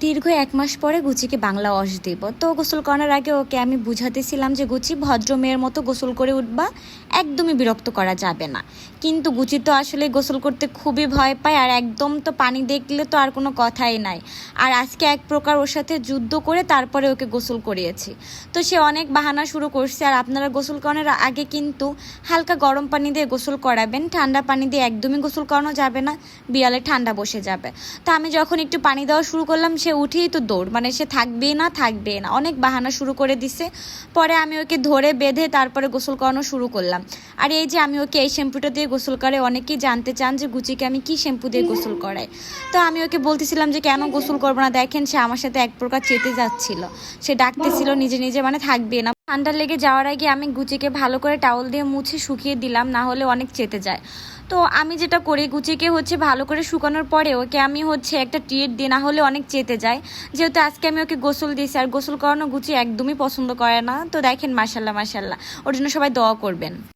দীর্ঘ এক মাস পরে গুচিকে বাংলা অস দেব। তো গোসল করার আগে ওকে আমি বুঝাতেছিলাম যে গুচি ভদ্র মেয়ের মতো গোসল করে উঠবা, একদমই বিরক্ত করা যাবে না। কিন্তু গুচি তো আসলে গোসল করতে খুবই ভয় পায় আর একদম তো পানি দেখলে তো আর কোনো কথাই নাই। আর আজকে এক প্রকার ওর সাথে যুদ্ধ করে তারপরে ওকে গোসল করিয়েছি। তো সে অনেক বাহানা শুরু করছে আর আপনারা গোসল করানোর আগে কিন্তু হালকা গরম পানি দিয়ে গোসল করাবেন। ঠান্ডা পানি দিয়ে একদমই গোসল করানো যাবে না বিয়ালে ঠান্ডা বসে যাবে। তো আমি যখন একটু পানি দেওয়া শুরু করলাম সে উঠেই তো দৌড়। মানে সে থাকবেই না থাকবে না। অনেক বাহানা শুরু করে দিছে। পরে আমি ওকে ধরে বেঁধে তারপরে গোসল করানো শুরু করলাম। আর এই যে আমি ওকে এই শ্যাম্পুটা দিয়ে গোসল করে অনেকেই জানতে চান যে গুচিকে আমি কি শ্যাম্পু দিয়ে গোসল করাই। তো আমি ওকে বলতেছিলাম যে কেন গোসল করব না? দেখেন সে আমার সাথে এক প্রকার চেতে যাচ্ছিল। সে ডাকতেছিল নিজে নিজে মানে থাকবে না। ঠান্ডা লেগে যাওয়ার আগে আমি গুচিকে ভালো করে টাওয়াল দিয়ে মুছে শুকিয়ে দিলাম না হলে অনেক চেতে যায়। তো আমি যেটা করি গুচিকে হচ্ছে ভালো করে শুকানোর পরে ওকে আমি হচ্ছে একটা টিয়ের দিই, না হলে অনেক চেতে যায়। যেহেতু আজকে আমি ওকে গোসল দিয়েছি, আর গোসল করানো গুচি একদমই পছন্দ করে না। তো দেখেন মাসাল্লাহ মাসাল্লাহ ওর জন্য সবাই দোয়া করবেন।